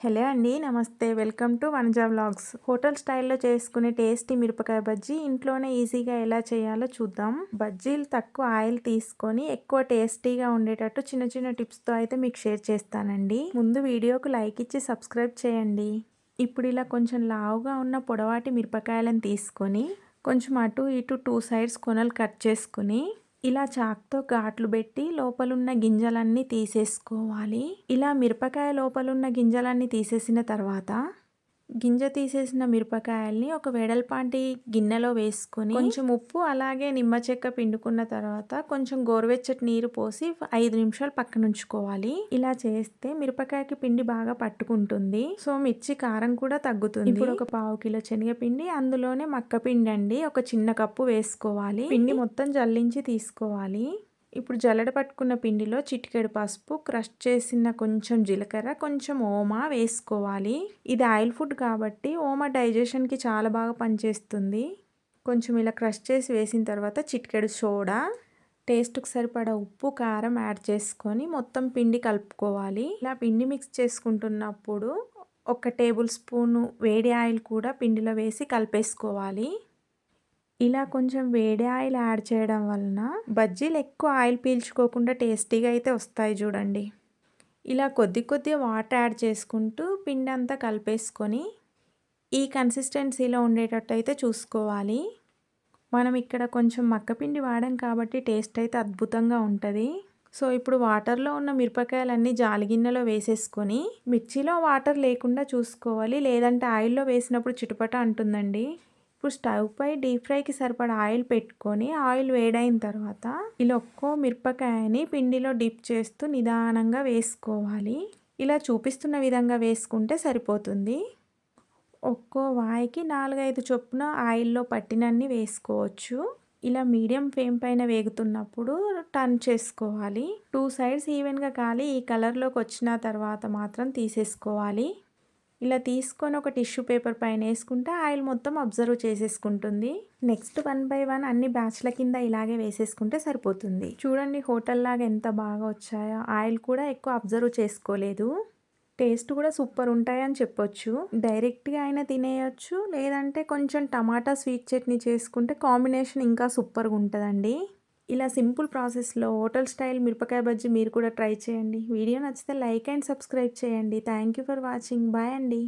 Hello అండి నమస్తే. Welcome to Vanaja vlogs. Hotel స్టైల్లో చేసుకునే టేస్టీ మిరపకాయ బజ్జీ ఇంట్లోనే ఈజీగా ఎలా చేయాలో చూద్దాం. బజ్జీలు తక్కువ ఆయిల్ తీసుకొని ఎక్కువ టేస్టీగా ఉండేటట్టు చిన్న చిన్న టిప్స్తో అయితే మీకు షేర్ చేస్తానండి. ముందు వీడియోకు లైక్ ఇచ్చి సబ్స్క్రైబ్ చేయండి. ఇప్పుడు ఇలా కొంచెం లావుగా ఉన్న పొడవాటి మిరపకాయలను తీసుకొని కొంచెం అటు ఇటు టూ సైడ్స్ కొనలు కట్ చేసుకుని ఇలా చాక్తో ఘాట్లు పెట్టి లోపలున్న గింజలన్నీ తీసేసుకోవాలి. ఇలా మిరపకాయ లోపలున్న గింజలన్నీ తీసేసిన తర్వాత గింజ తీసేసిన మిరపకాయల్ని ఒక వెడల్పాంటి గిన్నెలో వేసుకొని కొంచెం ఉప్పు అలాగే నిమ్మ చెక్క పిండుకున్న తర్వాత కొంచెం గోరువెచ్చటి నీరు పోసి ఐదు నిమిషాలు పక్కన ఉంచుకోవాలి. ఇలా చేస్తే మిరపకాయకి పిండి బాగా పట్టుకుంటుంది. సో మిర్చి కారం కూడా తగ్గుతుంది. ఇప్పుడు ఒక పావు కిలో శనగపిండి అందులోనే మక్క పిండి అండి ఒక చిన్న కప్పు వేసుకోవాలి. పిండి మొత్తం జల్లించి తీసుకోవాలి. ఇప్పుడు జల్లడ పట్టుకున్న పిండిలో చిటికెడు పసుపు క్రష్ చేసిన కొంచెం జీలకర్ర కొంచెం ఓమా వేసుకోవాలి. ఇది ఆయిల్ ఫుడ్ కాబట్టి ఓమా డైజెషన్కి చాలా బాగా పనిచేస్తుంది. కొంచెం ఇలా క్రష్ చేసి వేసిన తర్వాత చిటికెడు సోడా టేస్ట్కి సరిపడా ఉప్పు కారం యాడ్ చేసుకొని మొత్తం పిండి కలుపుకోవాలి. ఇలా పిండి మిక్స్ చేసుకుంటున్నప్పుడు ఒక టేబుల్ స్పూను వేడి ఆయిల్ కూడా పిండిలో వేసి కలిపేసుకోవాలి. ఇలా కొంచెం వేడి ఆయిల్ యాడ్ చేయడం వలన బజ్జీలు ఎక్కువ ఆయిల్ పీల్చుకోకుండా టేస్టీగా అయితే వస్తాయి చూడండి. ఇలా కొద్ది కొద్దిగా వాటర్ యాడ్ చేసుకుంటూ పిండి అంతా కలిపేసుకొని ఈ కన్సిస్టెన్సీలో ఉండేటట్టు అయితే చూసుకోవాలి. మనం ఇక్కడ కొంచెం మక్కపిండి వాడాం కాబట్టి టేస్ట్ అయితే అద్భుతంగా ఉంటుంది. సో ఇప్పుడు వాటర్లో ఉన్న మిరపకాయలన్నీ జాలిగిన్నెలో వేసేసుకొని మిర్చిలో వాటర్ లేకుండా చూసుకోవాలి. లేదంటే ఆయిల్లో వేసినప్పుడు చిటుపట అంటుందండి. ఇప్పుడు స్టవ్ పై డీప్ ఫ్రైకి సరిపడా ఆయిల్ పెట్టుకొని ఆయిల్ వేడైన తర్వాత ఇలా ఒక్కో మిరపకాయని పిండిలో డిప్ చేస్తూ నిదానంగా వేసుకోవాలి. ఇలా చూపిస్తున్న విధంగా వేసుకుంటే సరిపోతుంది. ఒక్కో వాయికి నాలుగైదు చొప్పున ఆయిల్లో పట్టినన్ని వేసుకోవచ్చు. ఇలా మీడియం ఫ్లేమ్ పైన వేగుతున్నప్పుడు టర్న్ చేసుకోవాలి. టూ సైడ్స్ ఈవెన్గా కాలి ఈ కలర్లోకి వచ్చిన తర్వాత మాత్రం తీసేసుకోవాలి. ఇలా తీసుకొని ఒక టిష్యూ పేపర్ పైన వేసుకుంటే ఆయిల్ మొత్తం అబ్జర్వ్ చేసేసుకుంటుంది. నెక్స్ట్ వన్ బై వన్ అన్ని బ్యాచ్ల కింద ఇలాగే వేసేసుకుంటే సరిపోతుంది. చూడండి హోటల్ లాగా ఎంత బాగా వచ్చాయో. ఆయిల్ కూడా ఎక్కువ అబ్జర్వ్ చేసుకోలేదు. టేస్ట్ కూడా సూపర్ ఉంటాయని చెప్పొచ్చు. డైరెక్ట్గా అయినా తినేయచ్చు. లేదంటే కొంచెం టమాటా స్వీట్ చట్నీ చేసుకుంటే కాంబినేషన్ ఇంకా సూపర్గా ఉంటుందండి. ఇలా సింపుల్ ప్రాసెస్లో హోటల్ స్టైల్ మిరపకాయ బజ్జీ మీరు కూడా ట్రై చేయండి. వీడియో నచ్చితే లైక్ అండ్ సబ్స్క్రైబ్ చేయండి. Thank you for watching. Bye అండి.